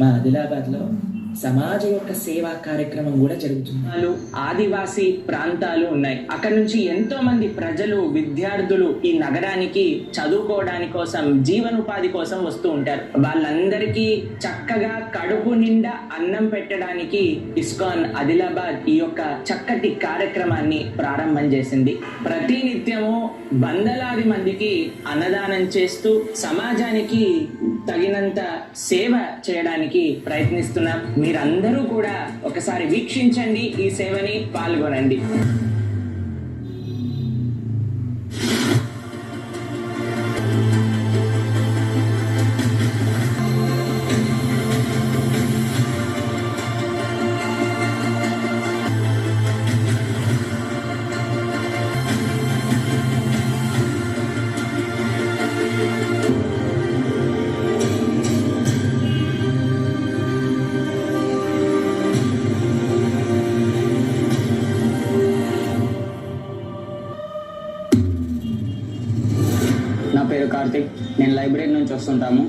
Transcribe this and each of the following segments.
మా ఆదిలాబాద్లో సమాజ యొక్క సేవా కార్యక్రమం కూడా జరుగుతుంది. ఆదివాసీ ప్రాంతాలు ఉన్నాయి. అక్కడ నుంచి ఎంతో మంది ప్రజలు విద్యార్థులు ఈ నగరానికి చదువుకోవడానికి కోసం జీవనోపాధి కోసం వస్తూ ఉంటారు. వాళ్ళందరికీ చక్కగా కడుపు నిండా అన్నం పెట్టడానికి ఇస్కాన్ ఆదిలాబాద్ ఈ యొక్క చక్కటి కార్యక్రమాన్ని ప్రారంభం చేసింది. ప్రతి నిత్యము వందలాది మందికి అన్నదానం చేస్తూ సమాజానికి తగినంత సేవ చేయడానికి ప్రయత్నిస్తున్నాం. మీరందరూ కూడా ఒకసారి వీక్షించండి ఈ సేవని పాల్గొనండి. పేరు కార్తిక్. నేను లైబ్రరీ నుంచి వస్తుంటాము.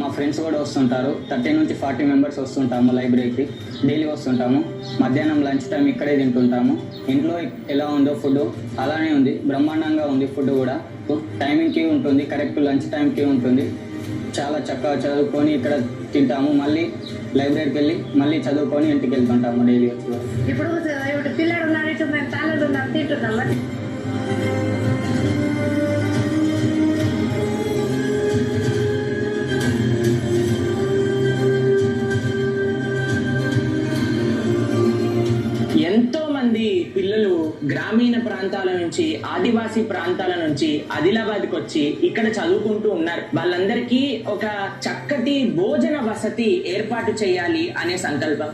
మా ఫ్రెండ్స్ కూడా వస్తుంటారు. థర్టీ నుంచి ఫార్టీ మెంబర్స్ వస్తుంటాము లైబ్రరీకి. డైలీ వస్తుంటాము. మధ్యాహ్నం లంచ్ టైం ఇక్కడే తింటుంటాము. ఇంట్లో ఎలా ఉందో ఫుడ్ అలానే ఉంది. బ్రహ్మాండంగా ఉంది ఫుడ్ కూడా. టైమింగ్కి ఉంటుంది. కరెక్ట్ లంచ్ టైంకి ఉంటుంది. చాలా చక్కగా చదువుకొని ఇక్కడ తింటాము. మళ్ళీ లైబ్రరీకి వెళ్ళి మళ్ళీ చదువుకొని ఇంటికి వెళ్తుంటాము డైలీ వచ్చి. ఇప్పుడు ఇప్పుడు పిల్లడు ఉన్నాడు ఇటు మేము ఉన్నాం తింటున్నాం మంది పిల్లలు గ్రామీణ ప్రాంతాల నుంచి ఆదివాసీ ప్రాంతాల నుంచి ఆదిలాబాద్కి వచ్చి ఇక్కడ చదువుకుంటూ ఉన్నారు. వాళ్ళందరికీ ఒక చక్కటి భోజన వసతి ఏర్పాటు చేయాలి అనే సంకల్పం.